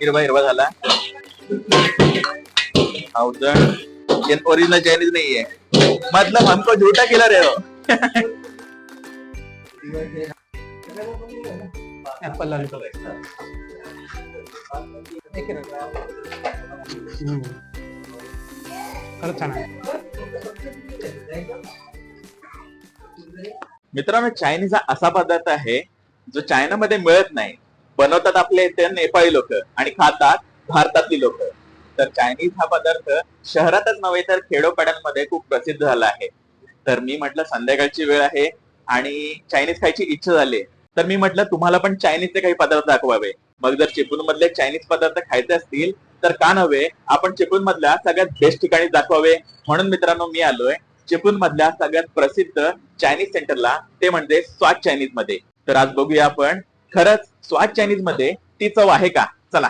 हिरवा हिरवा झाला. ओरिजिनल चायनीज नाहीये. मतलब हमको झूठा केला रे हो. खरंच छान मित्रांनो चायनीज हा असा पदार्थ आहे जो चायनामध्ये मिळत नाही. बनवतात आपले इथे नेपाळी लोक आणि खातात भारतातली लोक. तर चायनीज हा पदार्थ शहरातच नव्हे तर खेडोपाड्यांमध्ये खूप प्रसिद्ध झाला आहे. तर मी म्हटलं संध्याकाळची वेळ आहे आणि चायनीज खायची इच्छा झाली. तर मी म्हटलं तुम्हाला पण चायनीजचे काही पदार्थ दाखवावे. मग जर चिपळूण मधले चायनीज पदार्थ खायचे असतील तर का नव्हे आपण चिपळूण मधल्या सगळ्यात बेस्ट ठिकाणी दाखवावे. म्हणून मित्रांनो मी आलोय चिपळूण मधल्या सगळ्यात प्रसिद्ध चायनीज सेंटरला ते म्हणजे स्वाद चायनीजमध्ये. तर आज बघूया आपण खरंच स्वाद चायनीजमध्ये ती चव आहे का? चला.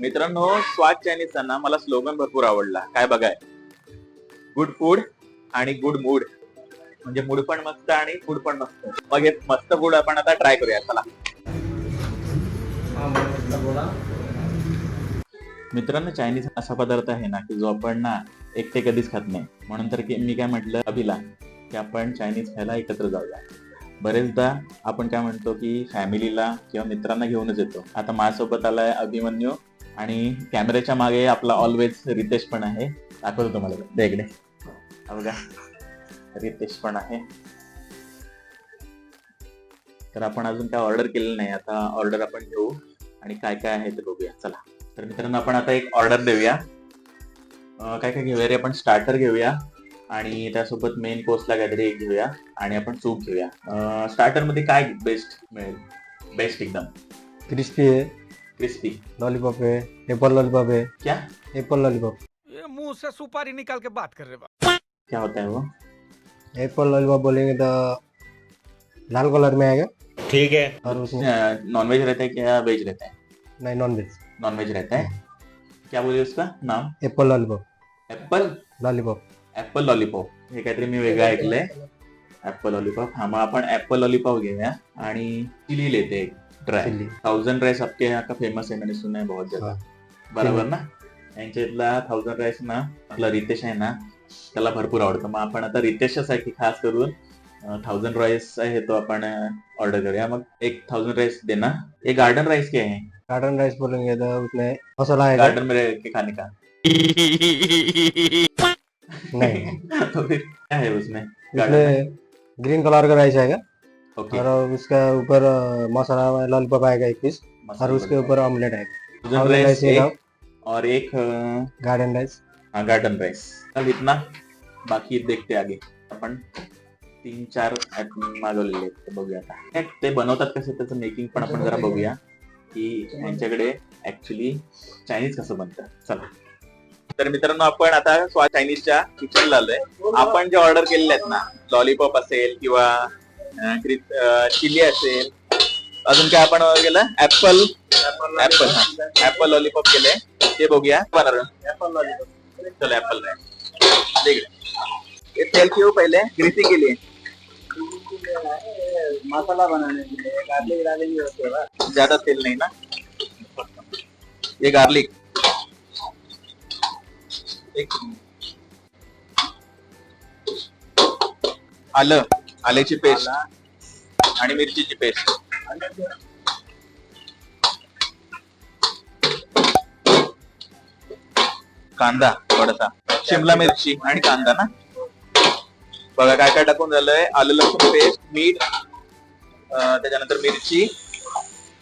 मित्रांनो स्वाद चायनीजचा ना मला स्लोगन भरपूर आवडला. काय बघाय? गुड फूड आणि गुड मूड म्हणजे मूड पण मस्त आणि फूड पण मस्त. मग हे मस्त फूड आपण आता ट्राय करूया चला. मित्रांनो चायनीज असा पदार्थ आहे ना की जो आपण ना एकटे कधीच खात नाही. म्हणून तर की मी काय म्हटलं अभिला की आपण चायनीज खायला एकत्र जाऊया. बरेचदा आपण काय म्हणतो की फॅमिलीला किंवा मित्रांना घेऊनच येतो. आता माझ्यासोबत आलाय अभिमन्यू आणि कॅमेऱ्याच्या मागे आपला ऑलवेज रितेश पण आहे. दाखवतो तुम्हाला. दे इकडे. बघा. रितेश पण आहे. तर आपण अजून काय ऑर्डर केलेलं नाही. आता ऑर्डर आपण घेऊ आणि काय काय आहे ते बघूया. चला. तर मित्रांनो आपण आता एक ऑर्डर देऊया. काय काय घेऊया रे? आपण स्टार्टर घेऊया आणि त्यासोबत मेन कोर्सला काहीतरी एक घेऊया आणि आपण सूप घेऊया. स्टार्टरमध्ये काय बेस्ट मिळेल? बेस्ट एकदम. क्रिस्पी है क्रिस्पी लॉलीपॉप है एप्पल लॉलीपॉप है क्या? एप्पल लॉलीपॉप ये मुंह से सुपारी निकाल के बात कर रहे बा क्या होता है वो? एप्पल लॉलीपॉप बोलेंगे तो लाल कलर में आएगा ठीक है और उसमें नॉन वेज रहता है क्या वेज रहता है नहीं नॉन वेज नॉन वेज रहता है क्या बोले उसका नाम apple lollipop apple lollipop apple lollipop हे काहीतरी मी वेगळं ऐकलंय ऍपल लॉलीपॉप हा मग आपण ऍपल लॉलीपॉप घेऊया आणि चिली लेते एक ड्राय थाउजंड राइस आपके यहाँ का फेमस है मैंने सुना है बहुत ज्यादा बरोबर ना यांच्या इथला थाउजंड राईस ना आपला रितेश आहे ना त्याला भरपूर आवडतं. मग आपण आता रितेशसाठी खास करून थाउजंड राईस आहे तो आपण ऑर्डर करूया. मग एक थाउजंड राईस देना ये गार्डन राइस क्या है गार्डन राइस बोलेंगे तो उसमें मसाला आएगा गार्डन में रह के खाने का? नहीं. तो फिर क्या है उसमें? गार्डन ग्रीन कलर का राइस आएगा ओके और उसका ऊपर अ, मसाला लॉलीपॉप आएगा एक पीस और उसके ऊपर ऑमलेट आएगा एक और एक अं, गार्डन राइस हाँ गार्डन राइस चल इतना बाकी देखते आगे. आपण तीन चार ऍप मागवलेले आहेत ते बघूया आता. ते बनवतात कसं त्याचं मेकिंग पण आपण जरा बघूया. की यांच्याकडे ऍक्च्युली चायनीज कसं बनतं. चला. तर मित्रांनो आपण आता स्वा चायनीजच्या किचनला आलोय. आपण जे ऑर्डर केलेले आहेत ना लॉलीपॉप असेल किंवा चिली असेल. अजून काय आपण केलं? ऍपल ऍपल ऍपल लॉलीपॉप केले. ते बघूया. बनवलं चलो एप्पल रहे देख ये तेल क्यों पहले ग्रीसी के लिए मसाला बनाने के लिए गार्लिक डालेंगे उसके ज्यादा तेल नहीं ना. ये गार्लिक एक आलं. आल्याची पेस्ट आणि मिरचीची पेस्ट कांदा थोडासा. शिमला मिरची आणि कांदा ना? बघा काय काय टाकून झालंय? आलं लसूण पेस्ट मीठ त्याच्यानंतर मिरची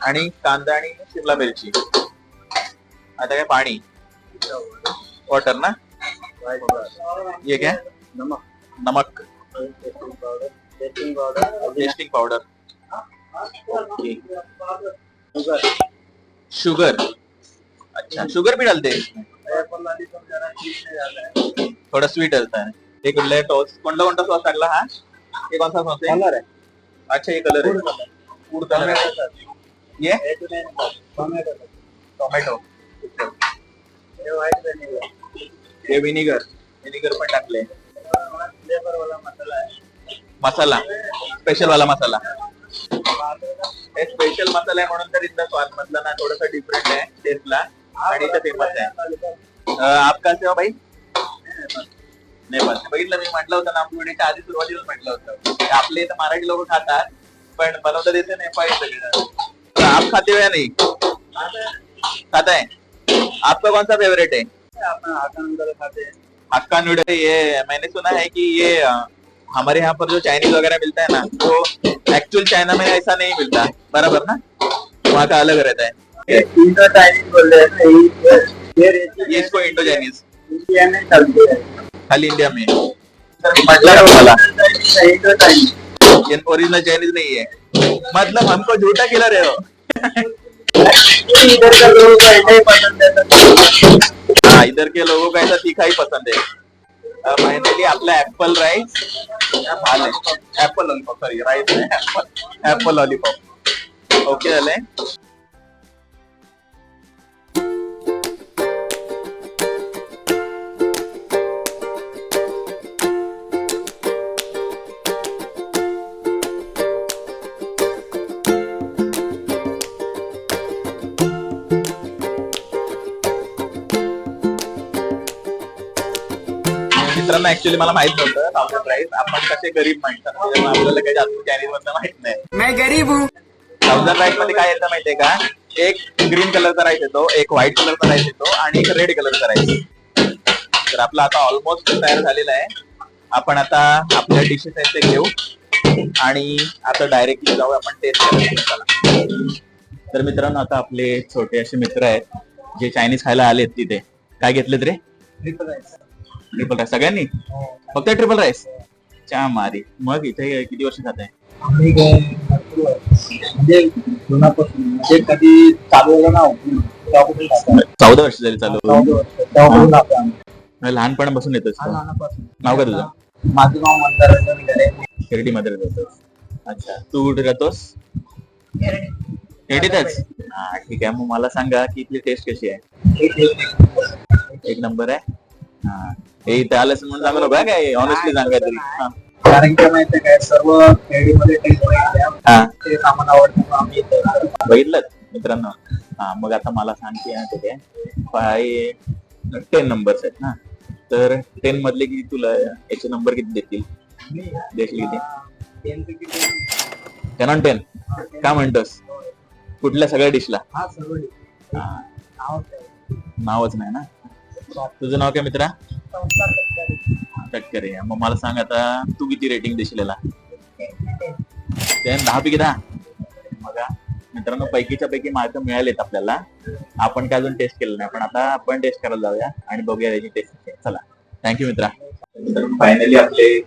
आणि कांदा आणि शिमला मिरची. आता काय पाणी? वॉटर ना? ये क्या नमक. नमक. टेस्टिंग पाउडर ओके शुगर अच्छा. शुगर भी डालते हैं है थोड़ा स्वीट रहता है ये कुठला टॉस कोणता कोणता सॉस टाकला हा? ये कौन सा सॉस है कलर है अच्छा ये कलर है फूड कलर ये? टोमॅटो हे विनिगर विनिगर पण टाकले मसाला स्पेशल वाला मसाला. हे स्पेशल मसाला आहे म्हणून तर इथला स्वाद मधला ना थोडासा डिफरंट आहे टेस्टला आणि इथं फेमस आहे. आपका सेवा भाई? नेपाळ बघितलं मी म्हटलं होतं ना व्हिडिओच्या आधी सुरुवातीला म्हटलं होतं. आपले इथं मराठी लोक खातात पण बनवतात इथे नेपाळी सगळं. तर आप खाते हुए या नहीं? खाता है आपका कौन सा फेवरेट है हक्का नूडल ये मैंने सुना है कि ये हमारे यहाँ पर जो चाइनीज वगैरह मिलता है ना वो एक्चुअल चाइना में ऐसा नहीं मिलता। बराबर ना? वहाँ का अलग रहता है। हैं। ये इसको इंडिया में चलती है। खाली इंडिया में। का तुम्हाला इंडो चाइनीज़ ये ओरिजिनल चाइनीज़ नहीं है। मतलब हमको झूठा खिला रहे हो। इधर का लोगों को ऐसा ही पसंद है हाँ इधर के लोगों को ऐसा तीखा ही पसंद है। फाइनली आपला ऍपल राईस झालंय ऍपल लॉलीपॉप सॉरी राईस नाही ऍपल लॉलीपॉप ओके झालंय मित्रांनो ऍक्च्युली मला माहीत नव्हतं. आपण कसे गरीब माणसं? ना, त्याच्यामुळे आपल्याला काही जास्त चायनीज मधलं माहीत नाही. मैं गरीब हूँ. थाउजंड राईसमध्ये काय येतं माहितीये का? एक ग्रीन कलरचा राईस येतो एक व्हाईट कलरचा राईस येतो आणि एक रेड कलरचा राईस तर आपला आता ऑलमोस्ट तयार झालेला आहे. आपण आता आपल्या डिशेस आहेत ते घेऊ आणि आता डायरेक्टली जाऊ आपण टेस्ट करायला तर मित्रांनो आता आपले छोटे असे मित्र आहेत जे चायनीज खायला आलेत तिथे. काय घेतलेत रे? ट्रिपल राईस सगळ्यांनी? फक्त ट्रिपल राईस चा मारी. मग इथे किती वर्ष जात आहे? आम्ही काय भरपूर आहे. म्हणजे जुनापासून म्हणजे कधी चालू झालं ना opening, तेव्हापासून खातो. चौदा वर्ष झाली चालू. चौदा वर्ष, तेव्हापासून खातो आम्ही. लहानपणापासून हा? लहानापासून. नाव काय तुझं? माझं नाव मंदार घरे शिर्डी मध्ये राहतोस अच्छा. तू कुठे राहतोस? शिर्डीतच हा ठीक आहे. मग मला सांगा की इथली टेस्ट कशी आहे. एक नंबर आहे? हे. इथे म्हणून सांगू नका काय? ऑनेस्टली सांगा तरी. हा. कारण की माहितीये काय सर्व खेळीमध्ये टेस्ट बघितल्या हा. ते सामान आवडतं मग आम्ही इथे येतो. बघितलं मित्रांनो. हा मग आता मला सांगते ना आहे. फाय टेन नंबर्स आहेत ना. तर टेन मधले किती तुला याचे नंबर किती देतील? देशील किती? टेन ऑन टेन का म्हणतोस? कुठल्या सगळ्या डिशला हा सर्व टेन. नाव काय? नावच नाही ना? तुझं नाव काय मित्रा? संस्कार मग मला सांग आता तू किती रेटिंग देशील याला टेन दहा पैकी दहा. बघा मित्रांनो पैकीच्या पैकी मार्क मिळालेत आपल्याला. आपण काय अजून टेस्ट केलं नाही पण आता आपण टेस्ट करायला जाऊया आणि बघूया त्याची टेस्ट चला. थँक्यू मित्रा. फायनली आपले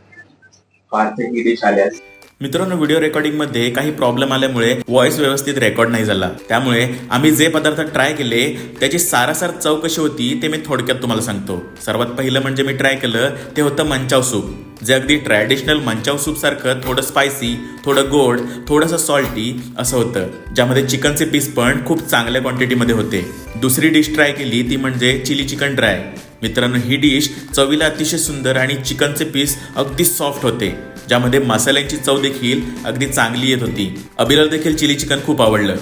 पाचपैकी डिश आल्यास मित्रांनो व्हिडिओ रेकॉर्डिंगमध्ये काही प्रॉब्लेम आल्यामुळे व्हॉइस व्यवस्थित रेकॉर्ड नाही झाला. त्यामुळे आम्ही जे पदार्थ ट्राय केले त्याची सारासार चव कशी होती ते मी थोडक्यात तुम्हाला सांगतो. सर्वात पहिलं म्हणजे मी ट्राय केलं ते होतं मंचाव सूप. जे अगदी ट्रॅडिशनल मंचाव सूप सारखं थोडं स्पायसी थोडं गोड थोडंसं सॉल्टी असं होतं. ज्यामध्ये चिकनचे पीस पण खूप चांगल्या क्वांटिटीमध्ये होते. दुसरी डिश ट्राय केली ती म्हणजे चिली चिकन ड्राय मित्रांनो ही डिश चवीला अतिशय सुंदर आणि चिकनचे पीस अगदी सॉफ्ट होते. ज्यामध्ये मसाल्यांची चव देखील अगदी चांगली येत होती. अबिराल देखील चिली चिकन खूप आवडलं.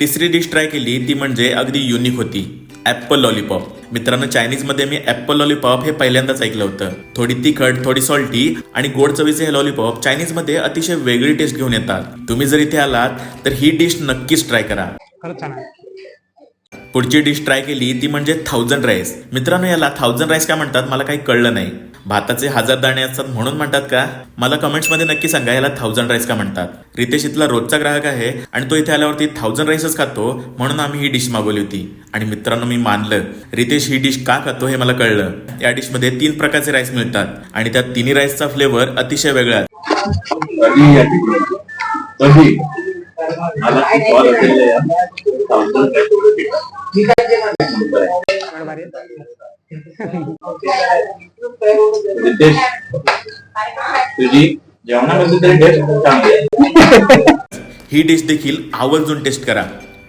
तिसरी डिश ट्राय केली ती म्हणजे अगदी युनिक होती ऍपल लॉलीपॉप मित्रांनो चायनीजमध्ये मी ऍपल लॉलीपॉप हे पहिल्यांदाच ऐकलं होतं. थोडी तिखट थोडी सॉल्टी आणि गोड चवीचे हे लॉलीपॉप चायनीजमध्ये अतिशय वेगळी टेस्ट घेऊन येतात. तुम्ही जर इथे आलात तर ही डिश नक्कीच ट्राय करा. खरंच छान आहे. पुढची डिश ट्राय केली ती म्हणजे थाउजंड राईस मित्रांनो याला थाउजंड राईस का म्हणतात? मला काही कळलं नाही. भाताचे हजार दाणे असतात म्हणून म्हणतात का? मला कमेंट्समध्ये नक्की सांगा याला थाउजंड राईस का म्हणतात? रितेश इथला रोजचा ग्राहक आहे आणि तो इथे आल्यावरती थाउजंड राईसच खातो म्हणून आम्ही ही डिश मागवली होती. आणि मित्रांनो मी मानलं. रितेश ही डिश का खातो हे मला कळलं. या डिशमध्ये तीन प्रकारचे राईस मिळतात आणि त्या तिन्ही राईसचा फ्लेवर अतिशय वेगळा रितेश तुझी जेवणामध्ये तरी टेस्ट चांगली आहे ही डिश देखील आवर्जून टेस्ट करा.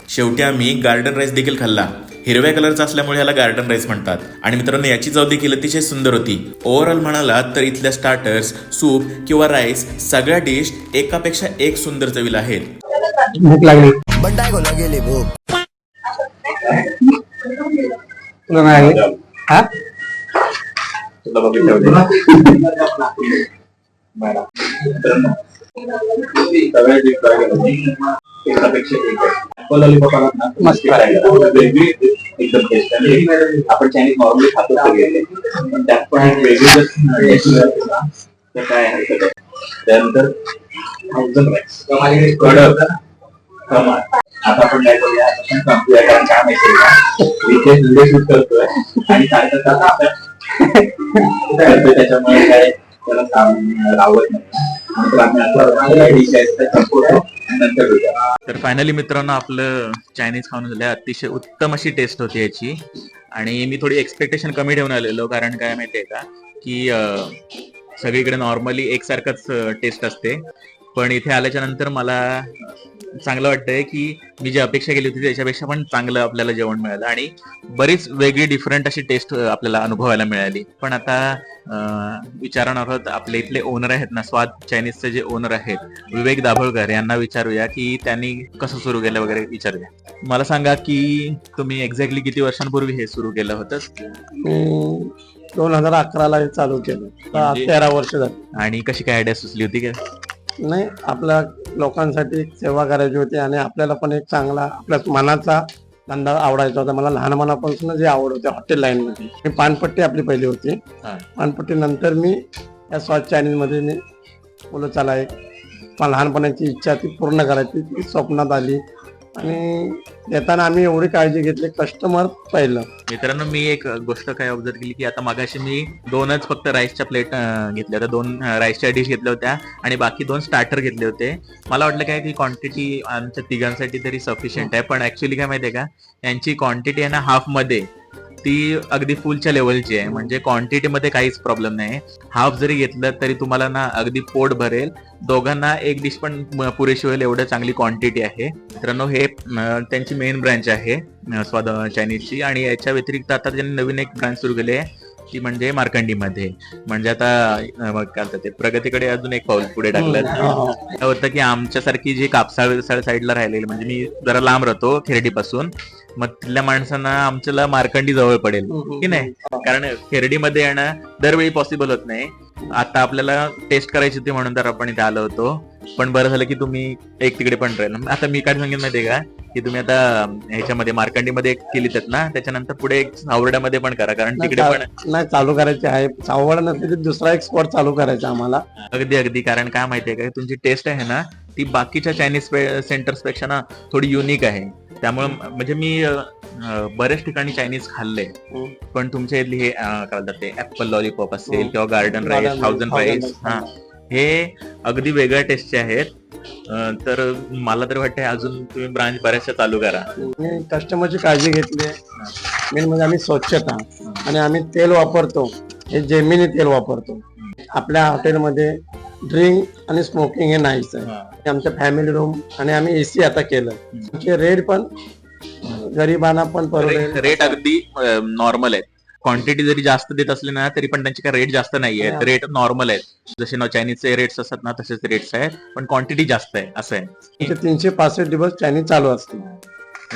शेवटी आम्ही गार्डन राईस देखील खाल्ला. हिरव्या कलरचा असल्यामुळे याला गार्डन राईस म्हणतात. आणि मित्रांनो याची चव देखील अतिशय सुंदर होती. ओव्हरऑल म्हणाला तर इथल्या स्टार्टर्स सूप किंवा राईस सगळ्या डिश एकापेक्षा एक सुंदर चवीला आहेत. भूक लागली बंडाय को लगेली भूक तुला नाही लागली? हा तुला बघितलं बरं. मित्रांनो, सगळ्या dish try केल्या मी. एकापेक्षा एक आहे. Apple lollipop आलात ना, मस्त try करा. वेगळी एकदम टेस्ट आणि आपण चायनीज नॉर्मली खातो सगळे पण त्यात पण एक वेगळी जर taste मिळाली ना, तर काय हरकत आहे. त्यानंतर thousand rice. कडक आता आपण काय करूया संपूया कारण काय माहितीये इथे व्हिडिओ शूट करतोय आणि सारखं सारखं आपण त्याच्यामुळे काय त्याला काम नाही तर फायनली मित्रांनो आपलं चायनीज खाऊन झालं. अतिशय उत्तम अशी टेस्ट होती याची. आणि मी थोडी एक्सपेक्टेशन कमी ठेवून आलेलो कारण काय माहितीये का? की सगळीकडे नॉर्मली एकसारखंच टेस्ट असते. पण इथे आल्याच्यानंतर मला चांगलं वाटतंय की मी जी अपेक्षा केली होती त्याच्यापेक्षा पण चांगलं आपल्याला जेवण मिळालं. आणि बरीच वेगळी डिफरंट अशी टेस्ट आपल्याला अनुभवायला मिळाली. पण आता विचारणार आहोत आपले इथले ओनर आहेत ना स्वाद चायनीजचे जे ओनर आहेत विवेक दाभोळकर यांना विचारूया की त्यांनी कसं सुरू केलं वगैरे विचारूया. मला सांगा की तुम्ही एक्झॅक्टली किती वर्षांपूर्वी हे सुरू केलं होतं दोन हजार अकराला चालू केलं. म्हणजे- तेरा वर्ष झाली. आणि कशी काय आयडिया सुचली होती का नाही आपल्या लोकांसाठी एक सेवा करायची होती आणि आपल्याला पण एक चांगला आपल्या मनाचा धंदा आवडायचा होता. मला लहानपणापासून जे आवड होते हॉटेल लाईन मध्ये मी पानपट्टी आपली पहिली होती. हा. पानपट्टी नंतर मी या स्वाद चायनीजमध्ये मी बोलत चला एक मला लहानपणाची इच्छा ती पूर्ण करायची. ती स्वप्नात आली. आणि येताना आम्ही एवढी काळजी घेतली कस्टमर पहिलं. मित्रांनो मी एक गोष्ट काय ऑब्झर्व केली की आता मागाशी मी दोनच फक्त राईसच्या प्लेट घेतल्या होत्या. दोन राईसच्या डिश घेतल्या होत्या आणि बाकी दोन स्टार्टर घेतले होते. मला वाटलं काय की क्वांटिटी आमच्या तिघांसाठी तरी सफिशियंट आहे. पण ऍक्च्युली काय माहितीये का? यांची क्वांटिटी आहे ना हाफमध्ये. ती अगदी फुलच्या लेवलची आहे. म्हणजे क्वांटिटीमध्ये काहीच प्रॉब्लेम नाही. हाफ जरी घेतलं तरी तुम्हाला ना अगदी पोट भरेल. दोघांना एक डिश पण पुरेशी होईल एवढं चांगली क्वांटिटी आहे. मित्रांनो हे त्यांची मेन ब्रँच आहे स्वाद चायनीजची आणि याच्या व्यतिरिक्त आता त्यांनी नवीन एक ब्रँच सुरू केली आहे. ती म्हणजे मार्कंडीमध्ये. म्हणजे आता काय म्हणतात ते प्रगतीकडे अजून एक पाऊल पुढे टाकलं. काय होतं की आमच्यासारखी जी कापसाळ साईडला राहिलेली म्हणजे मी जरा लांब राहतो खेरडीपासून मग तिथल्या माणसांना आमच्याला मार्कंडी जवळ पडेल. की नाही? कारण खेरडीमध्ये येणं दरवेळी पॉसिबल होत नाही. आता आपल्याला टेस्ट करायची होती म्हणून तर आपण इथे आलो होतो. पण बरं झालं की तुम्ही एक तिकडे पण राहिलं. आता मी काय सांगेन माहितीये का? की तुम्ही आता ह्याच्यामध्ये मार्कंडीमध्ये एक केलीत ना त्याच्यानंतर पुढे एक सावरड्यामध्ये पण करा कारण तिकडे पण नाही चालू करायचे आहे. आवड नसली तर दुसरा एक स्पॉट चालू करायचा आम्हाला. अगदी अगदी. कारण काय माहितीये का तुमची टेस्ट आहे ना ती बाकीच्या चायनीज सेंटर्सपेक्षा ना थोडी युनिक आहे. त्यामुळे म्हणजे मी बऱ्याच ठिकाणी चायनीज खाल्ले. पण तुमच्या इथली हे काय म्हणतात ते ऍपल लॉलीपॉप असेल. किंवा गार्डन राईस थाउजंड राईस हा. हे अगदी वेगळ्या टेस्टचे आहेत. तर मला तर वाटतं अजून तुम्ही ब्रांच बऱ्याचशा चालू करा कस्टमरची काळजी घेतली मेन म्हणजे आम्ही स्वच्छता आणि आम्ही तेल वापरतो. हे जेमिनी तेल वापरतो. आपल्या हॉटेलमध्ये ड्रिंक आणि स्मोकिंग हे नाहीच आहे. हे. आमच्या फॅमिली रूम आणि आम्ही एसी आता केलं आमचे रेट पण गरिबांना पण परवडेल. रेट अगदी नॉर्मल आहेत. क्वांटिटी जरी जास्त देत असले ना तरी पण त्यांचे काय रेट जास्त नाही आहेत. रेट नॉर्मल आहेत. जसे चायनीजचे रेट्स असतात ना तसेच रेट्स आहेत. पण क्वांटिटी जास्त आहे असं आहे. तीनशे पासष्ट दिवस चायनीज चालू असते.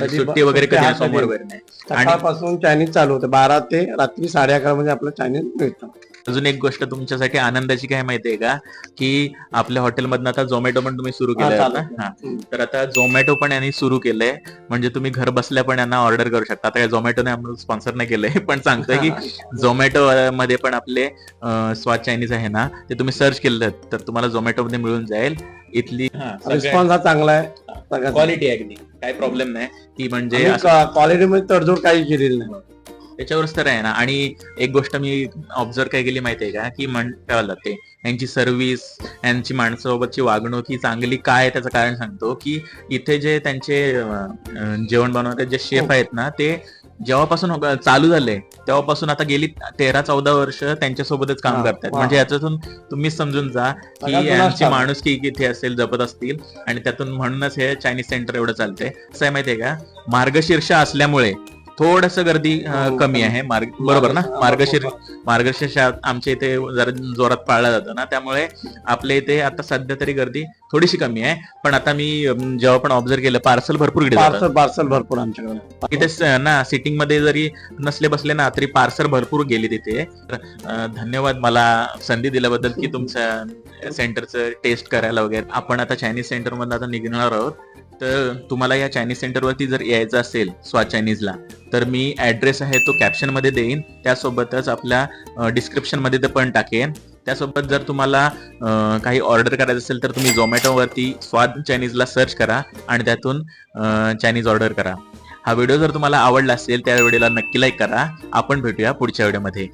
सुट्टी वगैरे कधी कधी. वगैरे नाही सकाळपासून चायनीज चालू होते. बारा ते रात्री साडे अकरा मध्ये आपलं चायनीज मिळतं अजून एक गोष्ट तुमच्यासाठी आनंदाची काय माहितीये का? की आपल्या हॉटेलमधनं आता झोमॅटो पण तुम्ही सुरू केलंय चालू. ना हा. तर आता झोमॅटो पण यांनी सुरू केलंय. म्हणजे तुम्ही घर बसल्या पण यांना ऑर्डर करू शकता. आता काय झोमॅटोने आम्हाला स्पॉन्सर नाही केलंय पण सांगतोय की झोमॅटो मध्ये पण आपले स्वाद चायनीज आहे ना ते तुम्ही सर्च केलं तर तुम्हाला झोमॅटो मध्ये मिळून जाईल. इथली रिस्पॉन्स हा चांगला आहे. क्वालिटी आहे अगदी. काही प्रॉब्लेम नाही. की म्हणजे क्वालिटीमध्ये तडजोड काही केलेली नाही. त्याच्यावरच तर आहे ना. आणि एक गोष्ट मी ऑब्झर्व काय केली माहितीये का? की म्हण काय बोलतात ते? यांची सर्व्हिस यांची माणसासोबतची वागणूक ही चांगली काय त्याचं कारण सांगतो की इथे जे त्यांचे जेवण बनवतात जे शेफ आहेत ना ते जेव्हापासून हो- चालू झाले तेव्हापासून आता गेली तेरा चौदा वर्ष त्यांच्यासोबतच काम हा, करतात. म्हणजे याच्यातून तुम्हीच समजून जा की यांची. माणूस की किती असेल जपत असतील. आणि त्यातून म्हणूनच हे चायनीज सेंटर एवढं चालतंय. कसं आहे माहितीये का? मार्गशीर्ष असल्यामुळे थोडस गर्दी अं, हो, कमी. आहे मार्ग बरोबर ना? हा, मार्गशीर्ष मार्गशीर्ष आमच्या इथे जरा जोरात पाळला जातो ना? त्यामुळे आपल्या इथे आता सध्या तरी गर्दी थोडीशी कमी आहे. पण आता मी जेव्हा पण ऑब्झर्व केलं पार्सल भरपूर इकडे. पार्सल पार्सल भरपूर आमच्याकडे. इथे ना सिटिंगमध्ये जरी नसले बसले ना तरी पार्सल भरपूर गेली तिथे. धन्यवाद मला संधी दिल्याबद्दल की तुमच्या सेंटरचं टेस्ट करायला वगैरे. आपण आता चायनीज सेंटर मधून आता निघणार आहोत. तर तुम्हाला या चायनीज सेंटरवरती जर यायचं असेल स्वा चायनीजला तर मी ऍड्रेस आहे तो कॅप्शनमध्ये देईन. त्यासोबतच आपल्या डिस्क्रिप्शनमध्ये ते पण टाकेन. त्यासोबत जर तुम्हाला काही ऑर्डर करायचं असेल तर तुम्ही झोमॅटोवरती स्वाद चायनीजला सर्च करा आणि त्यातून चायनीज ऑर्डर करा. हा व्हिडिओ जर तुम्हाला आवडला असेल त्या व्हिडिओला नक्की लाईक करा. आपण भेटूया पुढच्या व्हिडिओमध्ये